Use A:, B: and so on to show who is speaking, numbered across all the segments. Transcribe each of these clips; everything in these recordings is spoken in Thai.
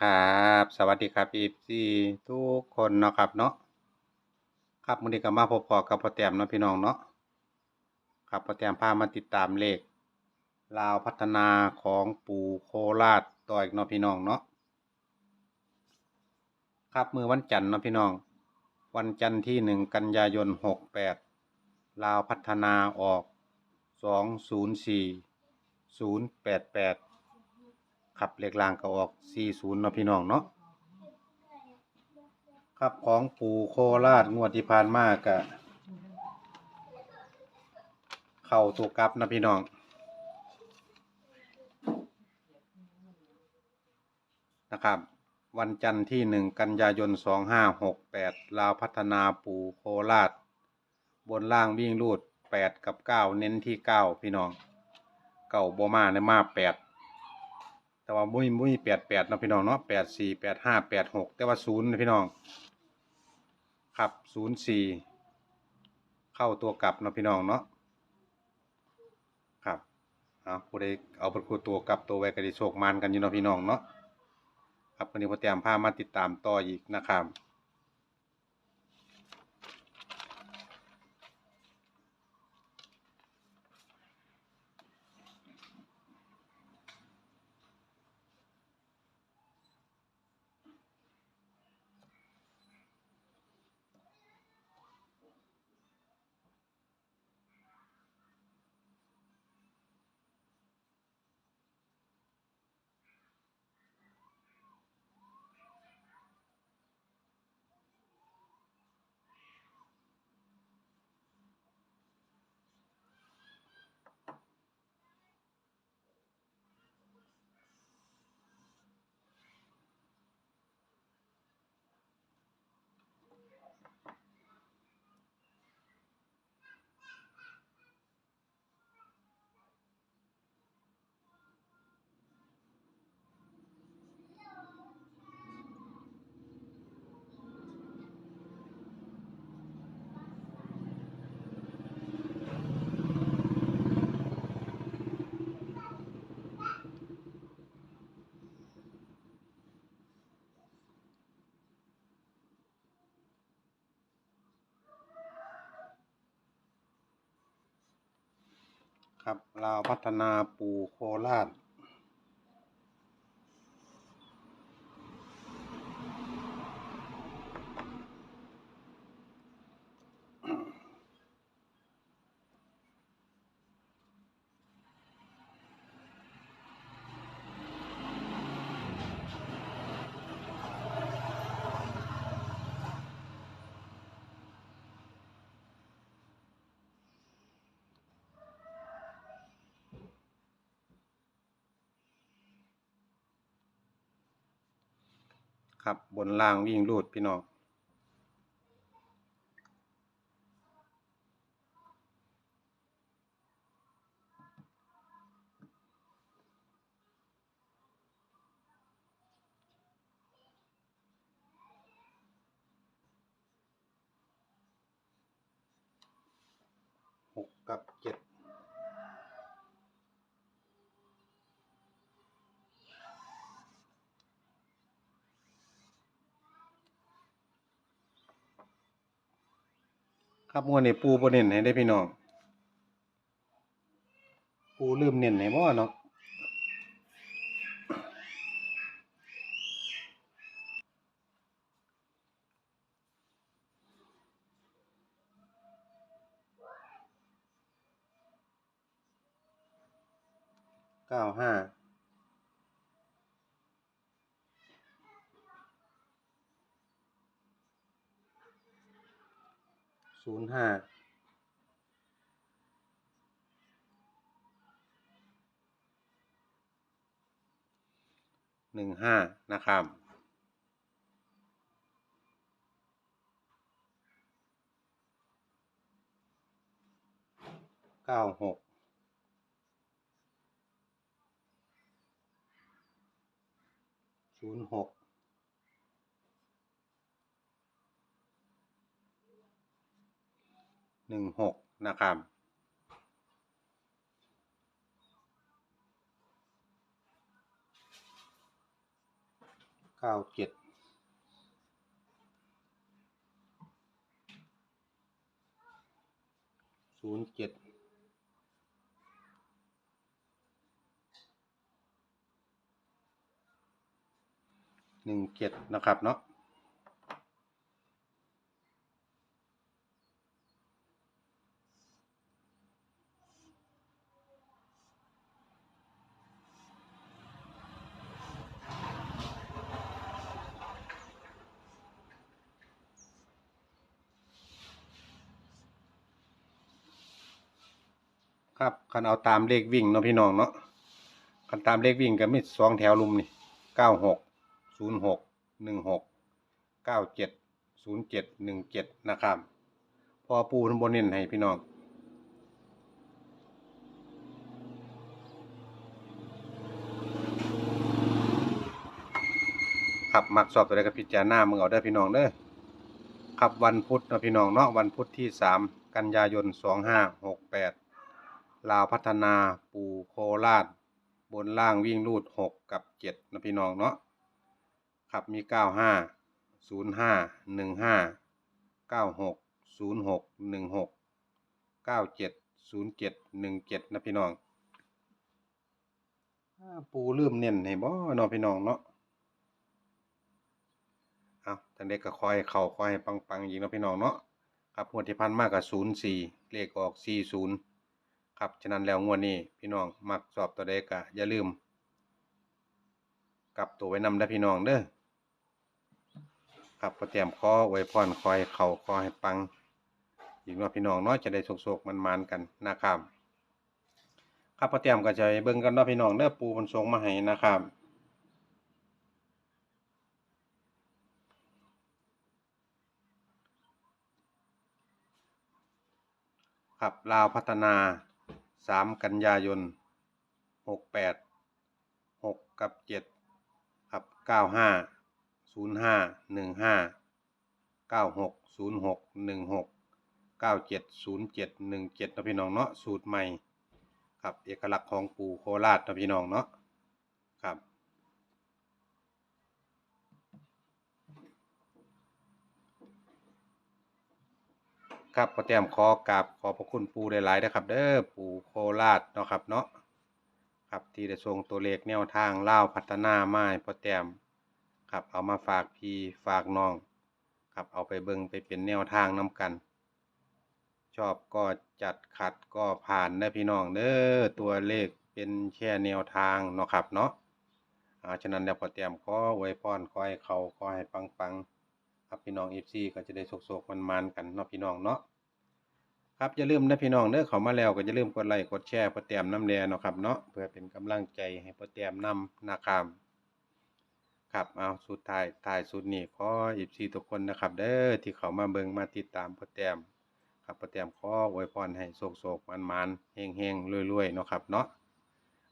A: ครับ สวัสดีครับ FC ทุกคนเนาะครับเนาะครับมือนี้ก็มาพบพอกับพ่อแต้มเนาะพี่น้องเนาะครับพ่อแต้มพามาติดตามเลขลาวพัฒนาของปู่โคราชต่ออีกเนาะพี่น้องเนาะครับมือวันจันทร์เนาะพี่น้อง วันจันทร์ที่หนึ่งกันยายนหกแปดลาวพัฒนาออกสองศูนย์สี่ศูนย์แปดแปด ครับเลขล่างก็ออก 40เนาะพี่น้องเนาะครับของปู่โคราชงวดที่ผ่านมาก็เข้าตัวกลับนะพี่น้องนะครับ วันจันทร์ที่ 1 กันยายน 2568 ลาวพัฒนาปู่โคราช บนล่างวิ่งรูด 8 กับ 9 เน้นที่ 9 พี่น้อง เก่าบ่มาในมา 8 แต่ว่ามุ้ยมุ้ยแปดแปดนะพี่น้องเนาะแปดสี่แปดห้าแปดหกแต่ว่าศูนย์นะพี่น้อง ครับศูนย์สี่เข้าตัวกลับนะพี่น้องเนาะครับเอาผู้ใดเอาประคูตัวกลับตัวแวกกระดิโชคมันกันอยู่นะพี่น้องเนาะครับวันนี้พ่อแต้มพามาติดตามต่ออีกนะครับ ครับลาวพัฒนาปู่โคราช ครับบนล่างวิ่งรูดพี่น้องหกกับเจ็ด ครับมวนนี่ปูบ่เน้นให้ได้พี่น้อง ปูลืมเน้นให้บ่เนาะเก้าห้า ศูนย์ห้าหนึ่งห้านะครับ เก้าหกศูนย์หก หนึ่งหกนะครับ เก้าเจ็ดศูนย์เจ็ดหนึ่งเจ็ดนะครับเนาะ ครับคันเอาตามเลขวิ่งเนาะพี่น้องเนาะคันตามเลขวิ่งก็มีสองแถวลุมนี่เก้าหกศูนย์หกหนึ่งหกเก้าเจ็ดศูนย์เจ็ดหนึ่งเจ็ดนะครับพอปูทั้งบนเน้นให้พี่น้องครับมักสอบตัวใดก็พิจารณามึงเอาได้พี่น้องเด้อครับวันพุธนะพี่น้องเนาะวันพุธที่สามกันยายนสองห้าหกแปด ลาวพัฒนาปูโคราช บนล่างวิ่งรูดหกกับเจ็ดนะพี่น้องเนาะครับมีเก้าห้าศูนย์ห้าหนึ่งห้าเก้าหกศูนย์หกหนึ่งหกเก้าเจ็ดศูนย์เจ็ดหนึ่งเจ็ดนะพี่น้องอ้าปูลืมเน้นให้บ่เนาะพี่น้องเนาะเอาทันเด็กก็คอยเข่าคอยให้ปังๆยิงเนาะพี่น้องเนาะครับงวดที่พันมากกับศูนย์สี่เลขออกสี่ศูนย์ ครับ ฉะนั้นแล้วงวดนี้พี่น้องมักสอบตัวใดก็อย่าลืม กลับตัวไว้นำได้พี่น้องเด้อครับพอเตรียมคอไว้พรคอยเข่าคอให้ปังอีกเนาพี่น้องเนาะจะได้โศกๆมันๆกันนะครับครับพอเตรียมก็จะเบิ่งกันเนาะพี่น้องเด้อปูมันส่งมาให้นะครับครับลาวพัฒนา สามกันยายนหกแปดหกกับเจ็ดครับเก้าห้าศูนย์ห้าหนึ่งห้าเก้าหกศูนย์หกหนึ่งหกเก้าเจ็ดศูนย์เจ็ดหนึ่งเจ็ดนะพี่น้องเนาะสูตรใหม่ครับเอกลักษณ์ของปู่โคราชนะพี่น้องเนาะครับ ครับพอแต้มขอกราบขอบพระคุณปูหลายๆนะครับ เด้อปูโคราชเนาะครับเนาะครับที่ได้ส่งตัวเลขแนวทางเล่าพัฒนาไม้พอแต้มครับเอามาฝากพี่ฝากน้อง ครับเอาไปเบิงไปเป็นแนวทางนํกัน ชอบก็จัดขัดก็ผ่านนะพี่น้องเด้อตัวเลขเป็นแค่แนวทางเนาะครับเนาะอ่าฉะนั้นแล้วพอแต้มขอไว้พรขอให้เขาขอให้ปังๆ ครับพี่น้อง FC ก็จะได้โศกๆมันๆกันเนาะพี่น้องเนาะครับอย่าลืมนะพี่น้องเด้อเขามาแล้วก็อย่าลืมกดไลค์กดแชร์พอแต้มน้ำแดงเนาะครับเนาะเพื่อเป็นกำลังใจให้พอแต้มนำนะครับครับเอาสุดท้ายท้ายสุดนี้ขอ FC ทุกคนนะครับ เด้อที่เขามาเบิ่งมาติดตามพอแต้มครับพอแต้มขออวยพรให้โศกๆมันๆเฮงๆรวยๆเนาะครับเนาะ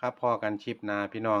A: ครับพอกันชิปนาพี่น้อง